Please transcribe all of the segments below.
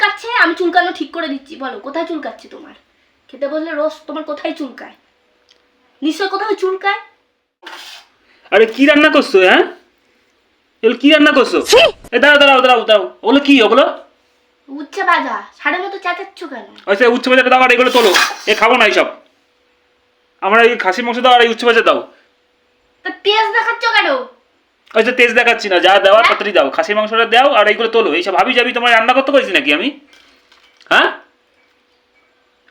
চুলকাচ্ছে আমি চুলকানো ঠিক করে দিচ্ছি বলো কোথায় চুলকাচ্ছে তোমার? খেতে বললে রোজ তোমার কোথায় চুলকায়? নিশ্চয় কোথাও চুলকায়? আরে কি রান্না করছ হ্যাঁ? এগুলো কি রান্না করছ? এ দাঁড়াও দাঁড়াও দাঁড়াও দাঁড়াও ওগুলো কি ওগুলো? উচ্ছে ভাজা সাড়ে মতো চেঁচাচ্ছ কেন? আচ্ছা উচ্চ বাজারে দাও আর এগুলো তোলো এ খাব না এইসব। আমরা এই খাসি মাংস দাও আর এই উচ্চ বাজার দাও। তা তেজ দেখাচ্ছ কেন? আচ্ছা তেজ দেখাচ্ছি না যা দেওয়ার তাড়াতাড়ি দাও। খাসি মাংসটা দাও আর এইগুলো তোলো। এইসব ভাবি যাবি তোমার রান্না করতে করেছি নাকি আমি? হ্যাঁ?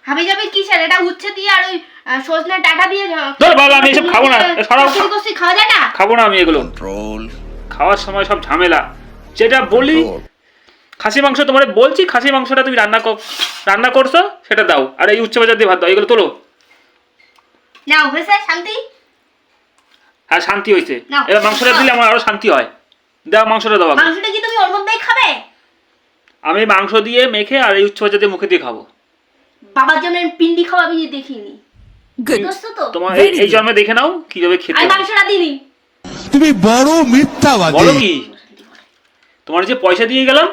হাবি যাবি কিসের? এটা উচ্ছে দিয়ে আর ওই আহ, সজনের ডাটা দিয়ে ধর বাবা, আমি এসব খাব না। সরাও। খাওয়া যায় না? খাব না আমি এগুলো। খাওয়ার সময় সব ঝামেলা। যেটা বলি খাসি মাংস তোমার বলছি খাসি মাংসটা তুমি রান্না কর- রান্না করছ সেটা দাও। আর এই উচ্চ বাজার দিয়ে ভাত দাও। এগুলো তোলো। নাও হয়েছে শান্তি? আর শান্তি হয়েছে এবার মাংসটা দিলে আমার আরও শান্তি হয়। দাও মাংসটা দাও। মাংসটা কি তুমি ওর মধ্যেই খাবে? আমি মাংস দিয়ে মেখে আর এই উচ্চ দিয়ে মুখে দিয়ে খাব। বাবার জন্য পিন্ডি খাওয়া আমি দেখিনি। Good. দোস্ত তো। তোমার এই- জন্মে দেখে নাও কীভাবে খেতে আমি হয়। মাংসটা দিইনি। তুমি বড় মিথ্যাবাদী। বলো কি? তোমার যে পয়সা দিয়ে গেলাম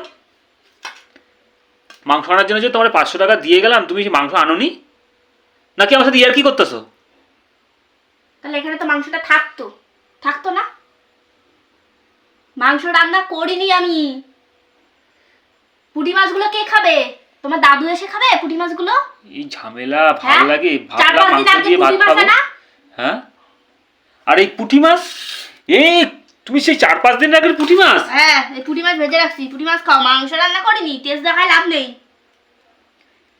মাংস আনার জন্য যে তোমার পাঁচশো টাকা দিয়ে গেলাম তুমি কি মাংস আনোনি? নাকি আমার সাথে ইয়ার কি করতেছো? তাহলে এখানে তো মাংসটা থাকতো। থাকতো না? মাংস রান্না করিনি আমি। পুঁটি মাছগুলো কে খাবে? তোমার দাদু এসে খাবে পুঁটি মাছগুলো? এই ঝামেলা ভালো হ্যাঁ? লাগে ভাবলাম মাংস দিয়ে ভাত পুঁটি মাছ খাব। হ্যাঁ? আর এই পুঁটি মাছ এই তুমি সেই চার পাঁচ দিন আগের পুঁটি মাছ? হ্যাঁ এই পুঁটি মাছ ভেজে রাখছি। পুঁটি মাছ খাও মাংস রান্না করিনি টেস্ট দেখায় লাভ নেই।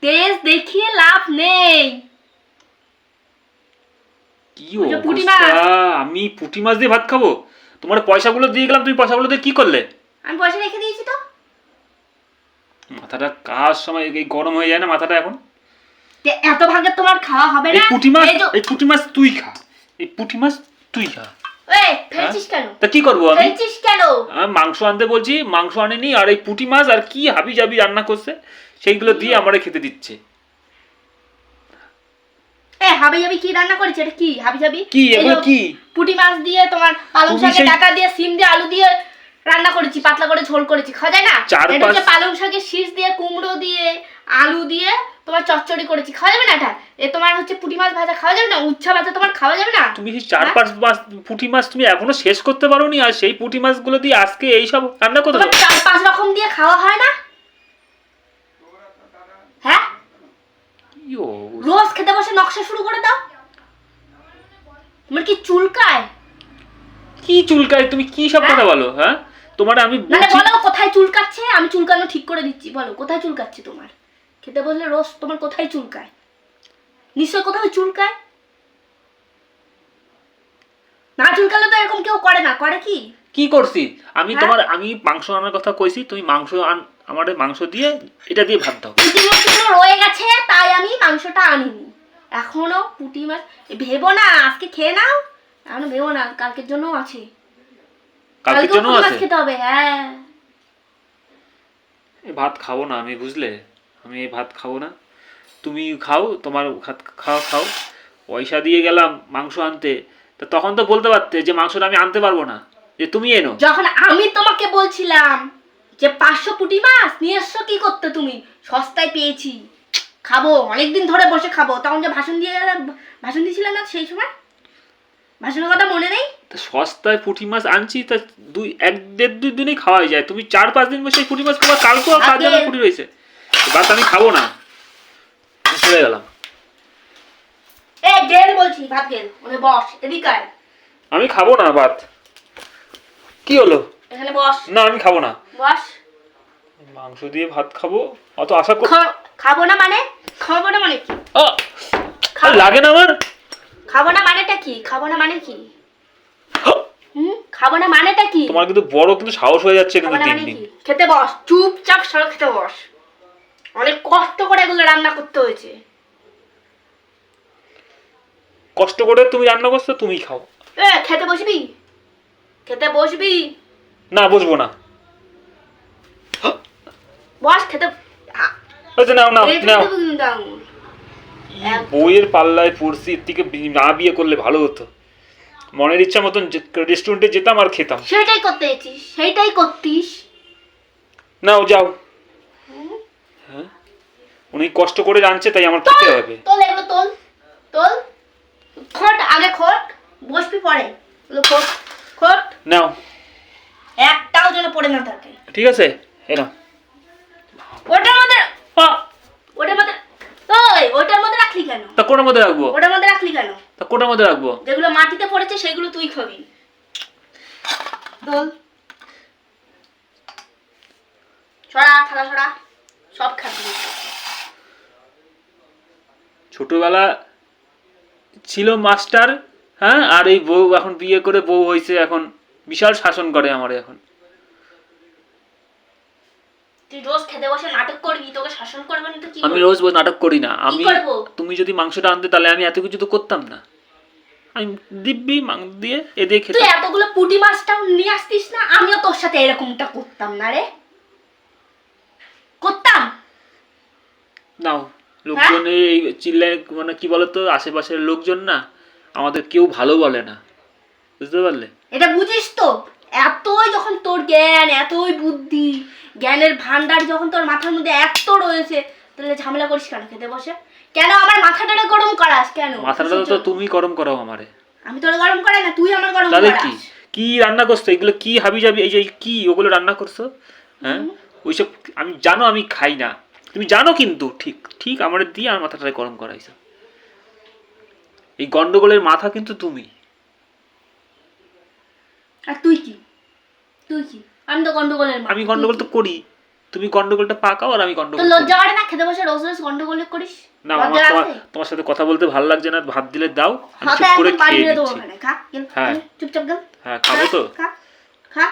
টেস্ট দেখিয়ে লাভ নেই। কি পুঁটি মাছ। আমি পুঁটি মাছ দিয়ে ভাত খাব? তোমার পয়সাগুলো দিয়ে গেলাম তুমি পয়সাগুলো দিয়ে কি করলে? আমি পয়সা রেখে দিয়েছি তো। মাথাটা কাজ সময় এই গরম হয়ে যায় না মাথাটা এখন? এত ভাগে তোমার খাওয়া হবে এই না পুঁটি মাছ এই পুঁটি মাছ তুই খা। এই পুঁটি মাছ তুই খা। কেন? তা কি করব আমি? আমি মাংস আনতে বলছি মাংস আনেনি আর এই পুঁটি মাছ আর কি হাবি জাবি রান্না করছে সেইগুলো দিয়ে আমারে খেতে দিচ্ছে। এ হাবি জাবি কি রান্না করেছে? এটা কি? হাবি জাবি? কি? এগুলো কি? পুঁটি মাছ দিয়ে তোমার পালং সেই- ডাটা দিয়ে সিম দিয়ে আলু দিয়ে রান্না করেছি পাতলা করে ঝোল করেছি। খাওয়া যায় না? চার এটা হচ্ছে পাঁচ- পালং শাকের শীষ দিয়ে কুমড়ো দিয়ে আলু দিয়ে তোমার চচ্চড়ি করেছি। খাওয়া যাবে না এটা? এ তোমার হচ্ছে পুঁটি মাছ ভাজা খাওয়া যাবে না? উচ্ছা ভাজা তোমার খাওয়া যাবে না? তুমি চার হ্যাঁ? পাঁচ মাছ পুঁটি মাছ তুমি এখনও শেষ করতে পারোনি আর সেই পুঁটি মাছগুলো দিয়ে আজকে এইসব রান্না করতে চার পাঁচ রকম দিয়ে খাওয়া হয় না? হ্যাঁ? রোজ খেতে বসে নকশা শুরু করে দাও। তোমার কি চুলকায় কি চুলকায় তুমি কি সব কথা বলো হ্যাঁ? তোমার আমি মানে বলো কোথায় চুলকাচ্ছে আমি চুলকানো ঠিক করে দিচ্ছি বলো কোথায় চুলকাচ্ছে তোমার? খেতে বললে রোজ তোমার কোথায় চুলকায় নিশ্চয় কোথাও চুলকায় না চুলকালে তো এরকম কেউ করে না করে কি? কি করছি? আমি হ্যাঁ? তোমার আমি মাংস আনার কথা কইছি তুমি মাংস আন আমার মাংস দিয়ে এটা দিয়ে ভাত দাও। ইতিমধ্যে রয়ে গেছে তাই আমি মাংসটা আনিনি। এখনও পুঁটি মাছ ভেবো না আজকে খেয়ে নাও। এখনও ভেবো না কালকের জন্যও আছে। কালকের জন্য আছে? খেতে হবে হ্যাঁ। ভাত খাব না আমি বুঝলে? আমি এই ভাত খাব না। তুমি খাও তোমার ভাত খাও খাও। পয়সা দিয়ে গেলাম মাংস আনতে। তা তখন তো বলতে পারতে যে মাংসটা আমি আনতে পারব না। যে তুমি এনো। যখন আমি তোমাকে বলছিলাম যে পাঁচশো পুঁটি মাছ নিয়ে এসছো কি করতে তুমি? সস্তায় পেয়েছি। খাব অনেকদিন ধরে বসে খাব। তখন যে ভাষণ দিয়ে গেলে- ভাষণ দিয়েছিলাম না সেই সময়? ভাষণের কথা মনে নেই? তা সস্তায় পুঁটি মাছ আনছি তা দুই এক দেড় দুই দিনেই খাওয়াই যায়। তুমি চার পাঁচ দিন বসে পুঁটি মাছ খাবার কালকেও জন্য আগে- পুঁটি রয়েছে। ভাত আমি খাব না। চলে গেলাম। এ গেল বলছি ভাত গেল ওখানে বস এদিকে আমি খাব না ভাত। কি হলো? এখানে বস। না আমি খাব না। বস। মাংস দিয়ে ভাত খাব? অত আশা কর খাব না মানে? খাব না মানে কি! লাগে না আমার? খাব না মানেটা কি? খাব না মানে কি? হুম? খাব না মানেটা কি? তোমার কিন্তু বড় কিন্তু সাহস হয়ে যাচ্ছে খাব কিন্তু দিন মানে দিন। কি? খেতে বস। চুপচাপ সরো খেতে বস। অনেক কষ্ট করে এগুলো রান্না করতে হয়েছে। কষ্ট করে তুমি রান্না করছ তুমি খাও। এ খেতে বসবি? খেতে বসবি? না বুঝব না। বস খেতে আচ্ছা নাও নাও নাও। বসবি, বইয়ের পাল্লায় পড়ছি থেকে না বিয়ে করলে ভালো হতো। মনের ইচ্ছা মতন রেস্টুরেন্টে যেতাম আর খেতাম। সেটাই করতে এসেছিস সেইটাই করতিস। নাও যাও। উনি কষ্ট করে রাঁধছে তাই আমার খেতে হবে। তোল এগুলো তোল তোল। খোট আগে খোট বসবি পরে। খোট। নাও। একটাও যেন পড়ে না থাকে। ঠিক আছে এলাম ওটার মধ্যে ওটার মধ্যে ওই ওটার মধ্যে রাখলি কেন? তা কোটার মধ্যে রাখব? ওটার মধ্যে রাখলি কেন? তা কোটার মধ্যে রাখব? যেগুলো মাটিতে পড়েছে সেগুলো তুই খাবি। দোল। ছড়া থালা ছড়া সব খাবি। ছোটবেলা ছিল মাস্টার হ্যাঁ আর এই বউ এখন বিয়ে করে বউ হয়েছে এখন বিশাল শাসন করে আমার এখন। তুই রোজ খেতে বসে নাটক করবি তোকে শাসন করবে তো কি আমি রোজ নাটক করি না। আমি তুমি যদি মাংসটা আনতে তাহলে আমি এত কিছু তো করতাম না। আমি দিব্যি মাংস দিয়ে এ দিয়ে তুই এতগুলো পুঁটি মাছটাও নিয়ে আসতিস না আমিও তোর সাথে এরকমটা করতাম না রে। করতাম। নাও লোকজন হ্যাঁ? এই চিল্লায় মানে কি বলতো আশেপাশের লোকজন না আমাদের কেউ ভালো বলে না। বুঝতে পারলে? এটা বুঝিস তো? এতই যখন তোর জ্ঞান এতই বুদ্ধি জ্ঞানের ভান্ডার যখন তোর মাথার মধ্যে এত রয়েছে তাহলে ঝামেলা করিস কেন? খেতে বসে? কেন আমার মাথাটারে গরম করাস কেন? মাথাটা তো তুমি গরম করাও আমারে। আমি তোর গরম করাই না তুই আমার গরম তাহলে করাস। কি? কি রান্না করছ? এগুলো কি হাবি যাবি এই যে কি ওগুলো রান্না করছ? হ্যাঁ? ওইসব আমি জানো আমি খাই না। তুমি জানো কিন্তু ঠিক ঠিক আমার দিয়ে আমার মাথাটা গরম করাইছো। এই গন্ডগোলের মাথা কিন্তু তুমি। আর তুই কি? তুই কি? আমি তো গন্ডগোলের আমি গন্ডগোল তো করি। তুমি গন্ডগোলটা পাকাও আর আমি গন্ডগোল। লজ্জা করে না? খেতে বসে রোজ রোজ গন্ডগোল করিস? না আমার তোমার সাথে কথা বলতে ভালো লাগছে না ভাত দিলে দাও আমি চুপ করে খেয়ে নিচ্ছি। হ্যাঁ। চুপচাপ গেল। হ্যাঁ খাব তো। খা খা।